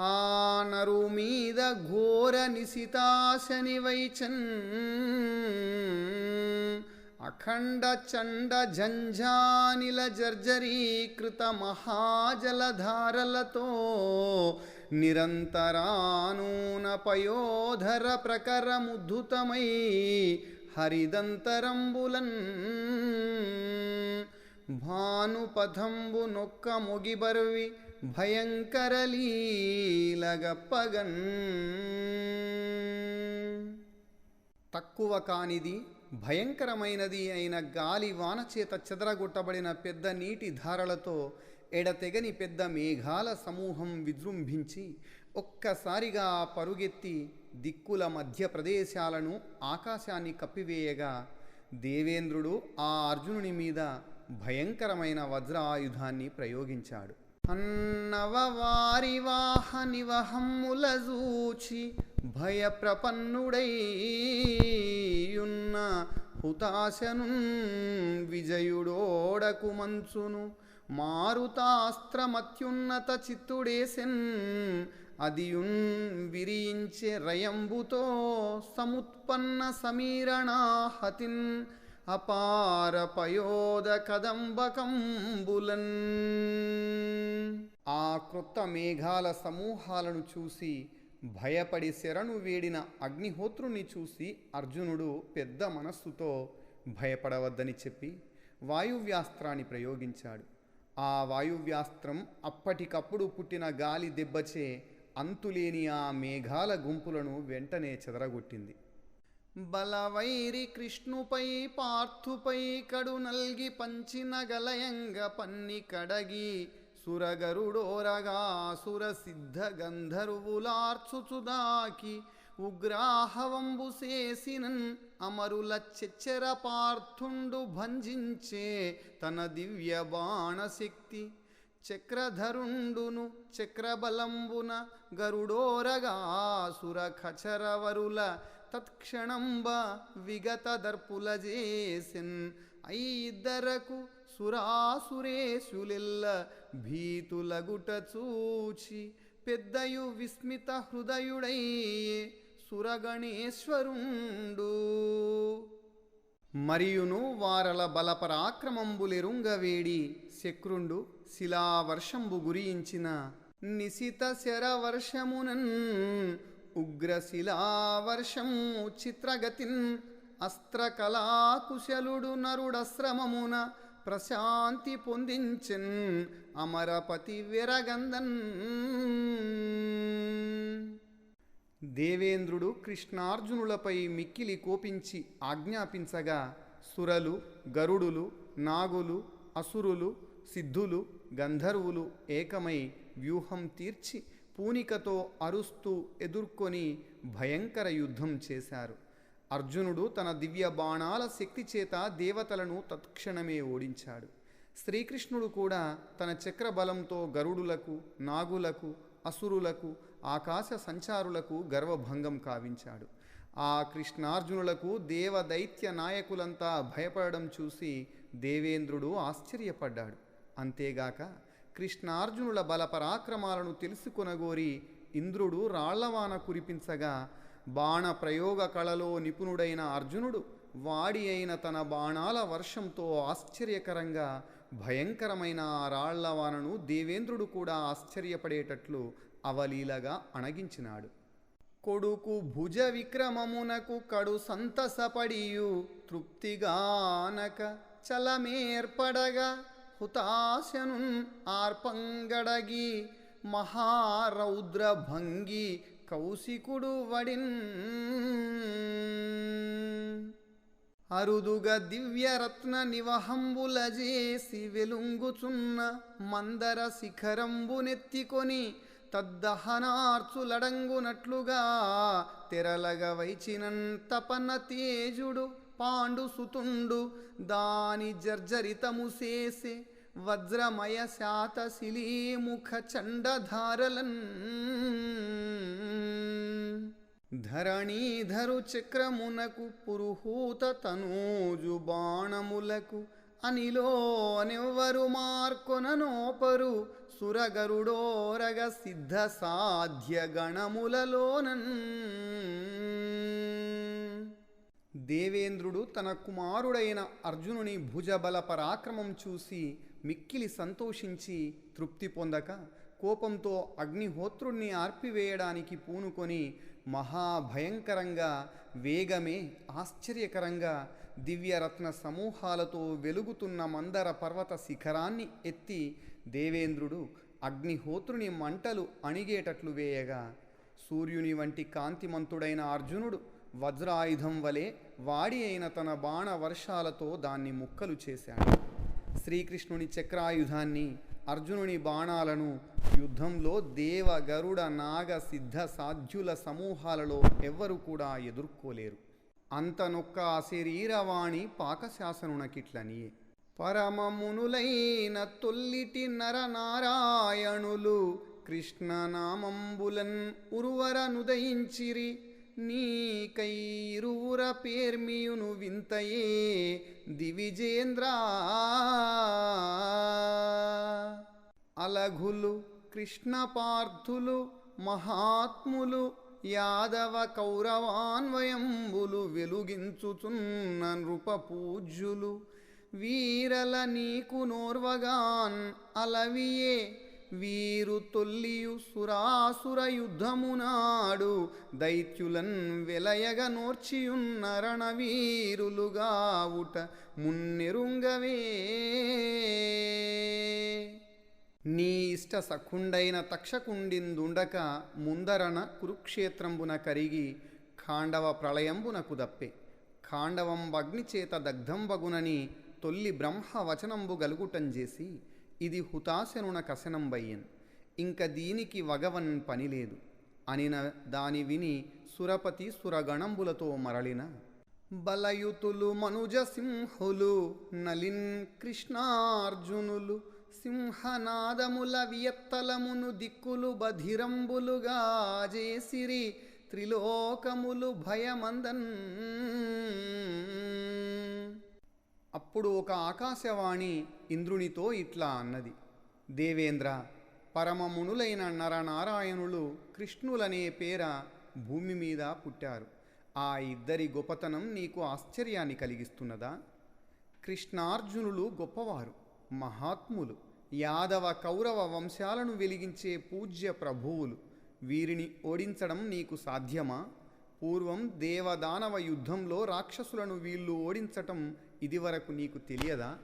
Honour మీద ఘోర నిశితాశని వైచన్. అఖండ చండ జంఝానిల జర్జరీకృత మహాజలధారలతో నిరంతరానూన పయోధర ప్రకరముద్ధుతమై హరిదంతరంబులన్. భానుపథంబు నొక్క మొగిబర్వి భయంకరలీలగప్పగన్. తక్కువ కానిది భయంకరమైనది అయిన గాలి వానచేత చెదరగొట్టబడిన పెద్ద నీటి ధారలతో ఎడతెగని పెద్ద మేఘాల సమూహం విజృంభించి ఒక్కసారిగా పరుగెత్తి దిక్కుల మధ్య ప్రదేశాలను ఆకాశాన్ని కప్పివేయగా దేవేంద్రుడు ఆ అర్జునుని మీద భయంకరమైన వజ్రాయుధాన్ని ప్రయోగించాడు. అన్నవ వారి వాహనివహమ్ముల జూచి భయప్రపన్నుడైయున్న హుతాశను విజయుడోడకు మంచును. మారుతాస్త్రమత్యున్నత చిత్తుడేసెన్ అదియున్ విరించే రయంబుతో సముత్పన్న సమీరణాహతిన్ అపార పయోద కదంబకంబులన్ క్రొత్త మేఘాల సమూహాలను చూసి భయపడి శరణు వేడిన అగ్నిహోత్రుని చూసి అర్జునుడు పెద్ద మనస్సుతో భయపడవద్దని చెప్పి వాయువ్యాస్త్రాన్ని ప్రయోగించాడు. ఆ వాయువ్యాస్త్రం అప్పటికప్పుడు పుట్టిన గాలి దెబ్బచే అంతులేని ఆ మేఘాల గుంపులను వెంటనే చెదరగొట్టింది. బలవైరి కృష్ణుపై పార్థుపై కడు నల్గి పంచిన గలయంగ పన్ని కడగి సురగరుడోరగా సురసిద్ధ గంధర్వులార్చుచుదాకి ఉగ్రాహవంబు చేసినన్ అమరుల చెచ్చెర పార్థుండు భంజించే తన దివ్య బాణశక్తి. చక్రధరుండును చక్రబలంబున గరుడోరగా సురఖచరవరుల తత్క్షణంబ విగత దర్పుల చేసిన్ ఐద్దరకు సురాసురేశులెల్ల భీతులగుట చూచి పెద్దయు విస్మిత హృదయుడై సురగణేశ్వరుండు. మరియును వారల బలపరాక్రమంబులెరుంగవేడి శక్రుండు శిలావర్షంబు గురించిన నిశిత శరవర్షమునన్ ఉగ్రశిలావర్షము చిత్రగతిన్ అస్త్రకళాకుశలుడు నరుడశ్రమమున ప్రశాంతి పొందించిన్ అమరపతి విరగందన్. దేవేంద్రుడు కృష్ణార్జునులపై మిక్కిలి కోపించి ఆజ్ఞాపించగా సురలు గరుడులు నాగులు అసురులు సిద్ధులు గంధర్వులు ఏకమై వ్యూహం తీర్చి పూనికతో అరుస్తూ ఎదుర్కొని భయంకర యుద్ధం చేశారు. అర్జునుడు తన దివ్య బాణాల శక్తి చేత దేవతలను తత్క్షణమే ఓడించాడు. శ్రీకృష్ణుడు కూడా తన చక్రబలంతో గరుడులకు నాగులకు అసురులకు ఆకాశ సంచారులకు గర్వభంగం కావించాడు. ఆ కృష్ణార్జునులకు దేవదైత్య నాయకులంతా భయపడడం చూసి దేవేంద్రుడు ఆశ్చర్యపడ్డాడు. అంతేగాక కృష్ణార్జునుల బల పరాక్రమాలను తెలుసుకొనగోరి ఇంద్రుడు రాళ్ళవాన కురిపించగా బాణ ప్రయోగ కళలో నిపుణుడైన అర్జునుడు వాడి అయిన తన బాణాల వర్షంతో ఆశ్చర్యకరంగా భయంకరమైన ఆ దేవేంద్రుడు కూడా ఆశ్చర్యపడేటట్లు అవలీలగా అణగించినాడు. కొడుకు భుజ విక్రమమునకు కడు సంతసపడియు తృప్తిగానక చలమేర్పడగా హుతాశను ఆర్పంగడగి మహారౌద్రభంగి కౌశికుడు వడిన్. అరుదుగ దివ్యరత్న నివహంబులజేసి వెలుంగుచున్న మందర శిఖరంబునెత్తికొని తద్దహనార్చులడంగునట్లుగా తెరలగ వైచినన్ తపన తేజుడు పాండు సుతుండు దాని జర్జరితము చేసే వజ్రమయ శాతశిలీముఖ చండధారలన్. ధరణీధరు చక్రమునకు పురుహూత తనూజు బాణములకు అనిలో నెవ్వరు మార్కొననోపరు సురగరుడోరగ సిద్ధ సాధ్య గణములలోనన్. దేవేంద్రుడు తన కుమారుడైన అర్జునుని భుజబల పరాక్రమం చూసి మిక్కిలి సంతోషించి తృప్తి పొందక కోపంతో అగ్నిహోత్రుణ్ణి ఆర్పివేయడానికి పూనుకొని మహాభయంకరంగా వేగమే ఆశ్చర్యకరంగా దివ్యరత్న సమూహాలతో వెలుగుతున్న మందర పర్వత శిఖరాన్ని ఎత్తి దేవేంద్రుడు అగ్నిహోత్రుని మంటలు అణిగేటట్లు వేయగా సూర్యుని వంటి కాంతిమంతుడైన అర్జునుడు వజ్రాయుధం వలె వాడి అయిన తన బాణ వర్షాలతో దాన్ని ముక్కలు చేశాడు. శ్రీకృష్ణుని చక్రాయుధాన్ని అర్జునుని బాణాలను యుద్ధంలో దేవ గరుడ నాగ సిద్ధ సాధ్యుల సమూహాలలో ఎవ్వరు కూడా ఎదుర్కోలేరు. అంతనొక్క శరీరవాణి పాకశాసనునకిట్లనియే. పరమమునులైన తొల్లిటి నరనారాయణులు కృష్ణనామంబులన్ ఉరువరనుదయించిరి. నీకైరూర పేర్మియును వింతయే దివిజేంద్ర. అలఘులు కృష్ణపార్థులు మహాత్ములు యాదవ కౌరవాన్వయంబులు వెలుగించుచున్న నృపపూజ్యులు వీరల నీకు నోర్వగాన్ అలవియే వీరు తొల్లియు సురాసుర యుద్ధమునాడు దైత్యులన్ వెలయగ నోర్చియున్న రణవీరులుగావుట మున్నెరుంగవే. నీ ఇష్ట సఖుండైన తక్షకుండిందుండక ముందరన కురుక్షేత్రంబున కరిగి ఖాండవ ప్రళయంబునకు దప్పే. ఖాండవం అగ్నిచేత దగ్ధంబగునని తొల్లి బ్రహ్మ వచనంబు గలుగుటం చేసి ఇది హుతాశనున కసనంబయ్యన్ ఇంక దీనికి వగవన్ పనిలేదు అనిన దాని విని సురపతి సురగణంబులతో మరలిన బలయుతులు మనుజ సింహులు నలిన్ కృష్ణార్జునులు సింహనాదముల వియత్తలమును దిక్కులు బధిరంబులుగా చేసిరి త్రిలోకములు భయమందన్ అప్పుడు ఒక ఆకాశవాణి ఇంద్రునితో ఇట్లా అన్నది. దేవేంద్ర పరమమునులైన నరనారాయణులు కృష్ణులనే పేర భూమి మీద పుట్టారు. ఆ ఇద్దరి గొప్పతనం నీకు ఆశ్చర్యాన్ని కలిగిస్తున్నదా? కృష్ణార్జునులు గొప్పవారు మహాత్ములు యాదవ కౌరవ వంశాలను వెలిగించే పూజ్య ప్రభువులు. వీరిని ఓడించడం నీకు సాధ్యమా? పూర్వం దేవదానవ యుద్ధంలో రాక్షసులను వీళ్ళు ఓడించటం ఇదివరకు నీకు తెలియదా?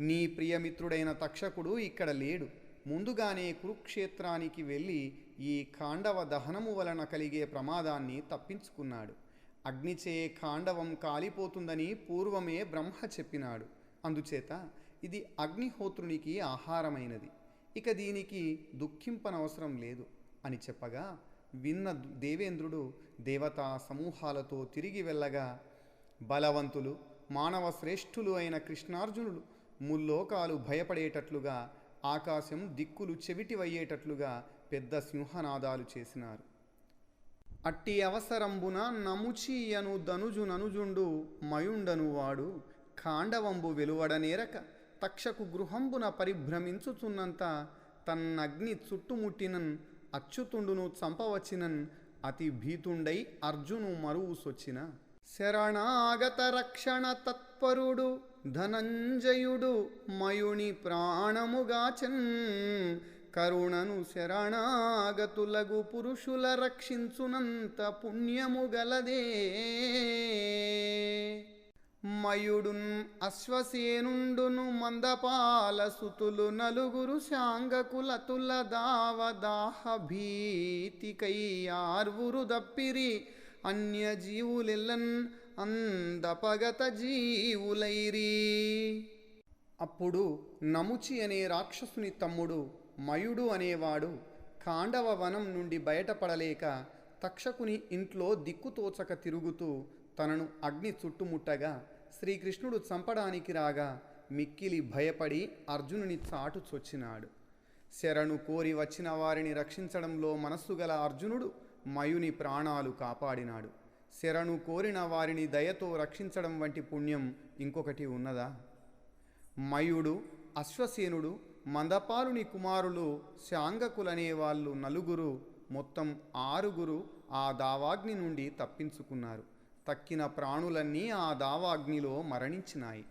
నీ ప్రియమిత్రుడైన తక్షకుడు ఇక్కడ లేడు. ముందుగానే కురుక్షేత్రానికి వెళ్ళి ఈ కాండవ దహనము వలన కలిగే ప్రమాదాన్ని తప్పించుకున్నాడు. అగ్నిచే కాండవం కాలిపోతుందని పూర్వమే బ్రహ్మ చెప్పినాడు. అందుచేత ఇది అగ్నిహోత్రునికి ఆహారమైనది. ఇక దీనికి దుఃఖింపనవసరం లేదు అని చెప్పగా విన్న దేవేంద్రుడు దేవతా సమూహాలతో తిరిగి వెళ్ళగా బలవంతులు మానవ శ్రేష్ఠులు అయిన కృష్ణార్జునులు ముల్లోకాలు భయపడేటట్లుగా ఆకాశం దిక్కులు చెవిటివయ్యేటట్లుగా పెద్ద సింహనాదాలు చేసినారు. అట్టి అవసరంబున నముచీయను ధనుజు ననుజుండు మయుండను వాడు కాండవంబు వెలువడనేరక తక్షకు గృహంబున పరిభ్రమించుచున్నంత తన్నగ్ని చుట్టుముట్టినన్ అచ్యుతుండును చంపవచ్చినన్ అతి భీతుండై అర్జును మరువు సొచ్చిన. శరణాగత రక్షణ తత్పరుడు ధనంజయుడు మయుని ప్రాణముగాచన్. కరుణను శరణాగతులగు పురుషుల రక్షించునంత పుణ్యము గలదే మయుడున్ అశ్వసేనుండును మందపాల సుతులు నలుగురు శాంగకులతుల దావదాహ భీతికై ఆర్వురు దప్పిరి అన్యజీవులెల్లన్ అందపగత జీవులైరీ. అప్పుడు నముచి అనే రాక్షసుని తమ్ముడు మయుడు అనేవాడు కాండవ వనం నుండి బయటపడలేక తక్షకుని ఇంట్లో దిక్కుతోచక తిరుగుతూ తనను అగ్ని చుట్టుముట్టగా శ్రీకృష్ణుడు చంపడానికి రాగా మిక్కిలి భయపడి అర్జునుని చాటు చొచ్చినాడు శరణు కోరి వచ్చిన వారిని రక్షించడంలో మనస్సు గల అర్జునుడు మయుని ప్రాణాలు కాపాడినాడు. శరణు కోరిన వారిని దయతో రక్షించడం వంటి పుణ్యం ఇంకొకటి ఉన్నదా? మయుడు అశ్వసేనుడు మందపాలుని కుమారులు శాంగకులనే వాళ్ళు నలుగురు మొత్తం ఆరుగురు ఆ దావాగ్ని నుండి తప్పించుకున్నారు. తక్కిన ప్రాణులన్నీ ఆ దావాగ్నిలో మరణించినాయి.